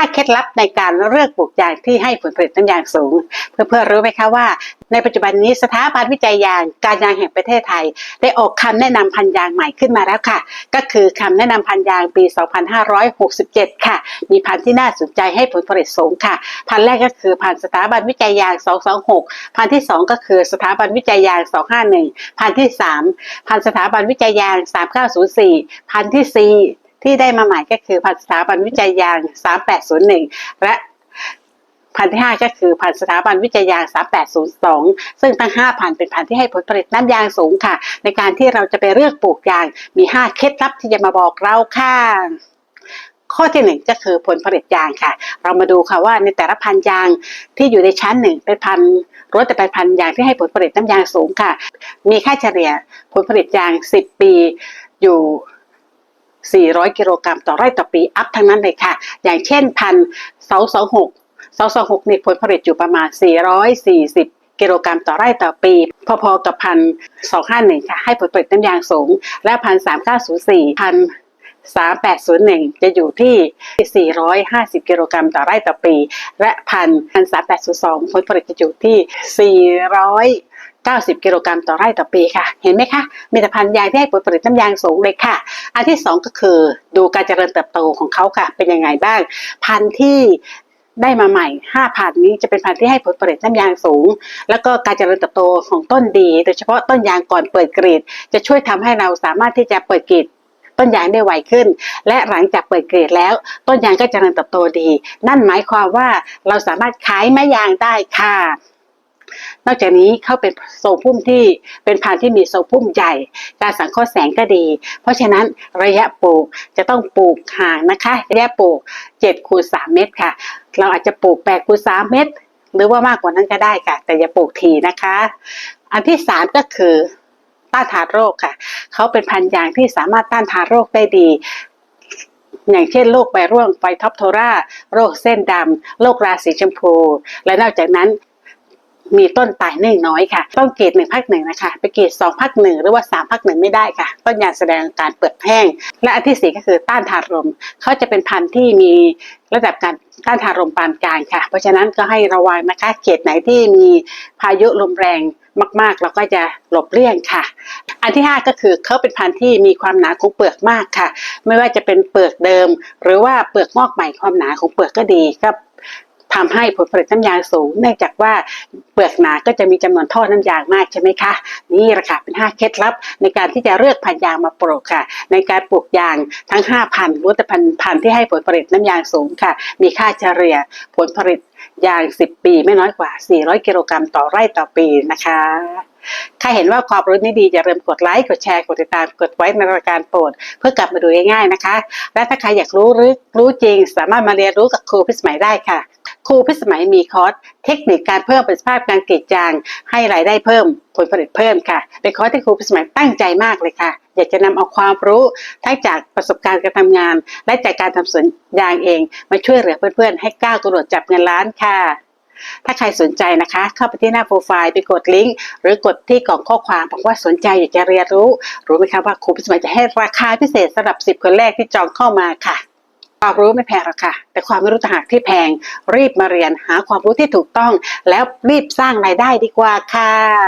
5 เคล็ดลับในการเลือกปลูกยางที่ให้ผลผลิตน้ำยางสูง เพื่อนๆรู้ไหมคะว่า ในปัจจุบันนี้สถาบันวิจัยยางการยางแห่งประเทศไทย ได้ออกคำแนะนำพันยางใหม่ขึ้นมาแล้วค่ะ ก็คือคำแนะนำพันยางปี 2567 ค่ะ มีพันที่น่าสนใจให้ผลผลิตสูงค่ะ พันแรกก็คือพันสถาบันวิจัยยาง 226 พันที่ 2 ก็คือสถาบันวิจัยยาง 251 พันที่ 3 พันสถาบันวิจัยยาง 3904 พันที่ 4 ที่ได้มาใหม่ก็คือพันธุ์สถาบันวิจัยยาง 3801 และพันธุ์ที่5ก็คือพันธุ์สถาบันวิจัยยาง 3802 ซึ่งทั้ง 5 พันธุ์เป็นพันธุ์ที่ให้ผลผลิตน้ำยางสูงค่ะ ในการที่เราจะไปเลือกปลูกยางมี 5 เคล็ดลับที่จะมาบอกเราค่ะข้อที่หนึ่งก็คือผลผลิตยางค่ะ เรามาดูค่ะว่าในแต่ละพันธุ์ยางที่อยู่ในชั้นหนึ่งเป็นพันธุ์รถแต่เป็นพันธุ์ยางที่ให้ผลผลิตน้ำยางสูงค่ะ มีค่าเฉลี่ยผลผลิตยาง 10 ปีอยู่ 400 กิโลกรัมต่อไร่ต่อปีอัพทั้งนั้นเลยค่ะ อย่างเช่นพันธุ์226 226นี่ผลผลิตอยู่ประมาณ 440กิโลกรัมต่อไร่ต่อปี พอๆกับพัน251ค่ะ ให้ผลผลิตน้ำยางสูง และพัน3904พัน3801จะอยู่ที่450กิโลกรัมต่อไร่ต่อปี และพันพัน3802ผลผลิตจะอยู่ที่สี่ร้อย 90 กิโลกรัมต่อไร่ต่อปีค่ะ เห็นไหมคะมีแต่พันธุ์ยางที่ให้ผลผลิตน้ำยางสูงเลยค่ะ อันที่สองก็คือดูการเจริญเติบโตของเขาค่ะ เป็นยังไงบ้าง พันธุ์ที่ได้มาใหม่ 5 พันธุ์นี้จะเป็นพันธุ์ที่ให้ผลผลิตน้ำยางสูง แล้วก็การเจริญเติบโตของต้นดี โดยเฉพาะต้นยางก่อนเปิดกรีด จะช่วยทำให้เราสามารถที่จะเปิดกรีดต้นยางได้ไวขึ้น และหลังจากเปิดเกรดแล้ว ต้นยางก็เจริญเติบโตดี นั่นหมายความว่าเราสามารถขายไม้ยางได้ค่ะ นอกจากนี้เขาเป็นทรงพุ่มที่เป็นพันธุ์ที่มีทรงพุ่มใหญ่ การสังเคราะห์แสงก็ดี เพราะฉะนั้นระยะปลูกจะต้องปลูกห่างนะคะ ระยะปลูก7คูณ3เมตรค่ะ เราอาจจะปลูก8คูณ3เมตร หรือว่ามากกว่านั้นก็ได้ค่ะ แต่อย่าปลูกทีนะคะ อันที่สามก็คือต้านทานโรคค่ะ เขาเป็นพันธุ์ยางที่สามารถต้านทานโรคได้ดี อย่างเช่นโรคใบร่วงไฟท็อปโทรา โรคเส้นดำ โรคราสีชมพู และนอกจากนั้น มีต้นตายเนื่องน้อยค่ะ ต้องเกรดหนึ่งพักหนึ่งนะคะ ไปเกรดสองพักหนึ่งหรือว่าสามพักหนึ่งไม่ได้ค่ะ ต้นยางแสดงการเปลือกแห้ง และอันที่สี่ก็คือต้านทานลมเขาจะเป็นพันธุ์ที่มีระดับการต้านทานลมปานกลางค่ะ เพราะฉะนั้นก็ให้ระวังนะคะ เขตไหนที่มีพายุลมแรงมากๆ เราก็จะหลบเลี่ยงค่ะ อันที่ 5 ก็คือเขาเป็นพันธุ์ที่มีความหนาของเปลือกมากค่ะ ไม่ว่าจะเป็นเปลือกเดิม หรือว่าเปลือกงอกใหม่ความหนาของเปลือกก็ดีก็ ทำให้ผลผลิตน้ำยางสูง เนื่องจากว่าเปลือกหนาก็จะมีจำนวนท่อน้ำยางมากใช่ไหมคะ นี่แหละค่ะเป็น 5 เคล็ดลับ ในการที่จะเลือกพันยางมาปลูกค่ะ ในการปลูกยางทั้ง 5 พันธุ์ล้วนแต่พันพันที่ให้ผลผลิตน้ำยางสูงค่ะ มีค่าเฉลี่ยผลผลิตยาง 10 ปีไม่น้อยกว่า 400 กิโลกรัมต่อไร่ต่อปีนะคะถ้าเห็นว่าความรู้นี้ดีอย่าลืมกดไลค์ กดแชร์ กดติดตาม กดไว้ในรายการโปรด เพื่อกลับมาดูง่ายๆนะคะ และถ้าใครอยากรู้หรือรู้จริง สามารถมาเรียนรู้กับครูพิสมัยได้ค่ะ ครูพิสมัยมีคอร์สเทคนิคการเพิ่มประสิทธิภาพการกรีดยาง ให้รายได้เพิ่มผลผลิตเพิ่มค่ะเป็นคอร์สที่ครูพิสมัยตั้งใจมากเลยค่ะ อยากจะนำเอาความรู้ทั้งจากประสบการณ์การทำงาน และจากการทำสวนยางเอง มาช่วยเหลือเพื่อนๆ ให้ก้าวกระโดดจับเงินล้านค่ะถ้าใครสนใจนะคะ เข้าไปที่หน้าโปรไฟล์ไปกดลิงก์หรือกดที่กล่องข้อความบอกว่าสนใจอยากจะเรียนรู้ รู้ไหมคะว่าครูพิสมัยจะให้ราคาพิเศษสำหรับ 10 คนแรกที่จองเข้ามาค่ะ ความรู้ไม่แพงหรอกค่ะ แต่ความไม่รู้ต่างหากที่แพง รีบมาเรียนหาความรู้ที่ถูกต้อง แล้วรีบสร้างรายได้ดีกว่าค่ะ